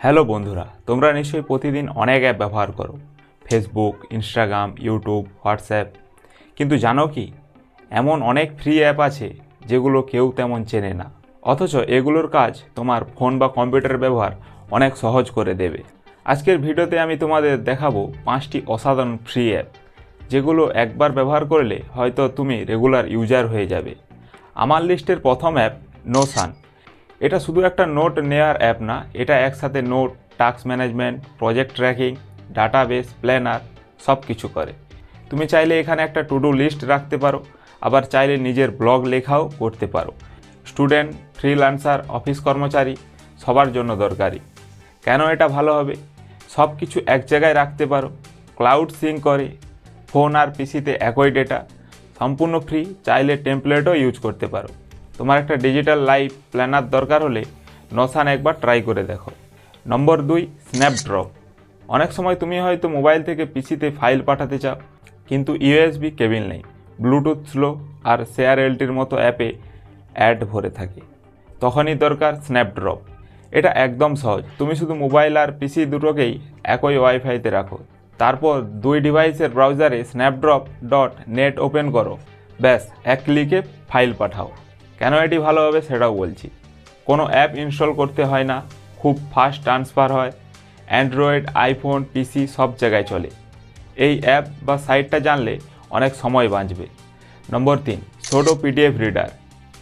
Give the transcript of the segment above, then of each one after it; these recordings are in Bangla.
হ্যালো বন্ধুরা, তোমরা নিশ্চয়ই প্রতিদিন অনেক অ্যাপ ব্যবহার করো। ফেসবুক ইনস্টাগ্রাম ইউটিউব হোয়াটসঅ্যাপ কিন্তু জানো কি, এমন অনেক ফ্রি অ্যাপ আছে যেগুলো কেউ তেমন চেনে না। অথচ এগুলোর কাজ তোমার ফোন বা কম্পিউটার ব্যবহার অনেক সহজ করে দেবে। আজকের ভিডিওতে আমি তোমাদের দেখাবো পাঁচটি অসাধারণ ফ্রি অ্যাপ যেগুলো একবার ব্যবহার করলে হয়তো তুমি রেগুলার ইউজার হয়ে যাবে। আমার লিস্টের প্রথম অ্যাপ নোসান এটা শুধু একটা নোট নেওয়ার অ্যাপ না, এটা একসাথে note task management project tracking database planner সব কিছু করে। তুমি চাইলে এখানে একটা টু ডু লিস্ট রাখতে পারো, আবার চাইলে নিজের ব্লগ লেখাও করতে পারো। স্টুডেন্ট ফ্রিল্যান্সার অফিস কর্মচারী, সবার জন্য দরকারি। কেন এটা ভালো হবে? সব কিছু এক জায়গায় রাখতে পারো ক্লাউড সিঙ্ক করে ফোন আর পিসিতে একই ডেটা সম্পূর্ণ ফ্রি চাইলে টেমপ্লেটও ইউজ করতে পারো। তোমার একটা ডিজিটাল লাইফ প্ল্যানার দরকার হলে নসান একবার ট্রাই করে দেখো। নম্বর দুই স্ন্যাপড্রপ অনেক সময় তুমি হয়তো মোবাইল থেকে পিসিতে ফাইল পাঠাতে চাও, কিন্তু ইউএসবি কেবিল নেই। ব্লুটুথ স্লো আর শেয়ার এলটির মতো অ্যাপে অ্যাড ভরে থাকে। তখনই দরকার স্ন্যাপড্রপ এটা একদম সহজ। তুমি শুধু মোবাইল আর পিসি দুটোকেই একই ওয়াইফাইতে রাখো। তারপর দুই ডিভাইসের ব্রাউজারে স্ন্যাপড্রপ ডট নেট ওপেন করো। ব্যাস, এক ক্লিকে ফাইল পাঠাও। কেন এটি ভালো হবে সেটাও বলছি। কোনো অ্যাপ ইনস্টল করতে হয় না, খুব ফাস্ট ট্রান্সফার হয়। অ্যান্ড্রয়েড, আইফোন, পিসি সব জায়গায় চলে। এই অ্যাপ বা সাইটটা জানলে অনেক সময় বাঁচবে। নম্বর তিন, ছোটো পিডিএফ রিডার।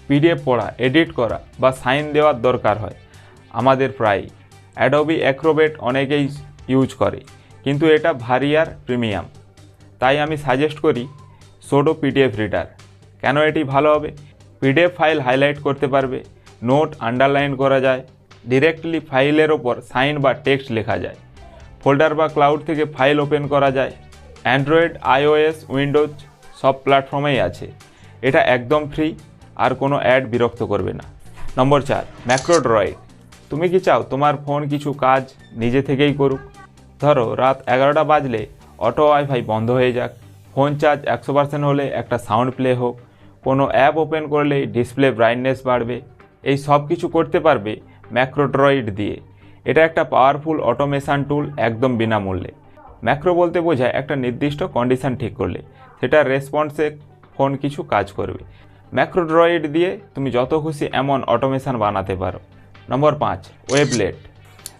পিডিএফ পড়া, এডিট করা বা সাইন দেওয়ার দরকার হয়। আমাদের প্রায় অ্যাডোবি অ্যাক্রোবেট অনেকেই ইউজ করে, কিন্তু এটা ভারী আর প্রিমিয়াম। তাই আমি সাজেস্ট করি সোডো পিডিএফ রিডার। কেন এটি ভালো হবে? পিডিএফ ফাইল হাইলাইট করতে পারবে নোট আন্ডারলাইন করা যায় ডিরেক্টলি ফাইলের ওপর সাইন বা টেক্সট লেখা যায়। ফোল্ডার বা ক্লাউড থেকে ফাইল ওপেন করা যায়। অ্যান্ড্রয়েড আইওএস উইন্ডোজ সব প্ল্যাটফর্মেই আছে। এটা একদম ফ্রি আর কোনো অ্যাড বিরক্ত করবে না। নম্বর চার ম্যাক্রোড্রয়েড তুমি কি চাও তোমার ফোন কিছু কাজ নিজে থেকেই করুক? ধরো, রাত এগারোটা বাজলে অটো ওয়াইফাই বন্ধ হয়ে যাক। ফোন চার্জ একশো পার্সেন্ট হলে একটা সাউন্ড প্লে হোক। কোনো অ্যাপ ওপেন করলেই ডিসপ্লে ব্রাইটনেস বাড়বে, এই সব কিছু করতে পারবে ম্যাক্রোড্রয়েড দিয়ে। এটা একটা পাওয়ারফুল অটোমেশান টুল একদম বিনামূল্যে। ম্যাক্রো বলতে বোঝায় একটা নির্দিষ্ট কন্ডিশন ঠিক করলে সেটার রেসপন্সে ফোন কিছু কাজ করবে। ম্যাক্রোড্রয়েড দিয়ে তুমি যত খুশি এমন অটোমেশান বানাতে পারো। নম্বর পাঁচ, ওয়েবলেট।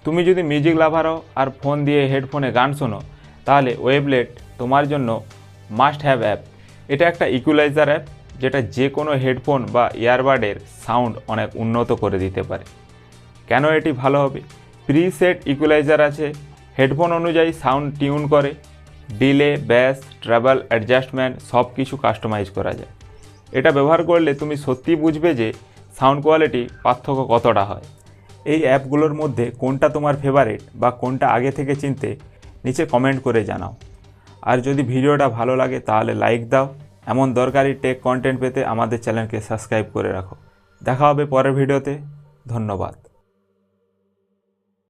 তুমি যদি মিউজিক লাভার আর ফোন দিয়ে হেডফোনে গান শোনো, তাহলে ওয়েবলেট তোমার জন্য মাস্ট হ্যাভ অ্যাপ। এটা একটা ইকুয়ালাইজার অ্যাপ যেটা যে কোনো হেডফোন বা ইয়ারবাডের সাউন্ড অনেক উন্নত করে দিতে পারে। কেন এটি ভালো হবে? প্রিসেট ইকুয়ালাইজার আছে, হেডফোন অনুযায়ী সাউন্ড টিউন করে, ডিলে, ব্যাস, ট্রাভেল, অ্যাডজাস্টমেন্ট সব কিছু কাস্টমাইজ করা যায়। এটা ব্যবহার করলে তুমি সত্যিই বুঝবে যে সাউন্ড কোয়ালিটি পার্থক্য কতটা হয়। এই অ্যাপগুলোর মধ্যে কোনটা তোমার ফেভারিট বা কোনটা আগে থেকে চিনতে নিচে কমেন্ট করে জানাও। আর যদি ভিডিওটা ভালো লাগে তাহলে লাইক দাও। এমন দরকারি টেক কন্টেন্ট পেতে আমাদের চ্যানেলকে সাবস্ক্রাইব করে রাখো। দেখা হবে পরের ভিডিওতে ধন্যবাদ।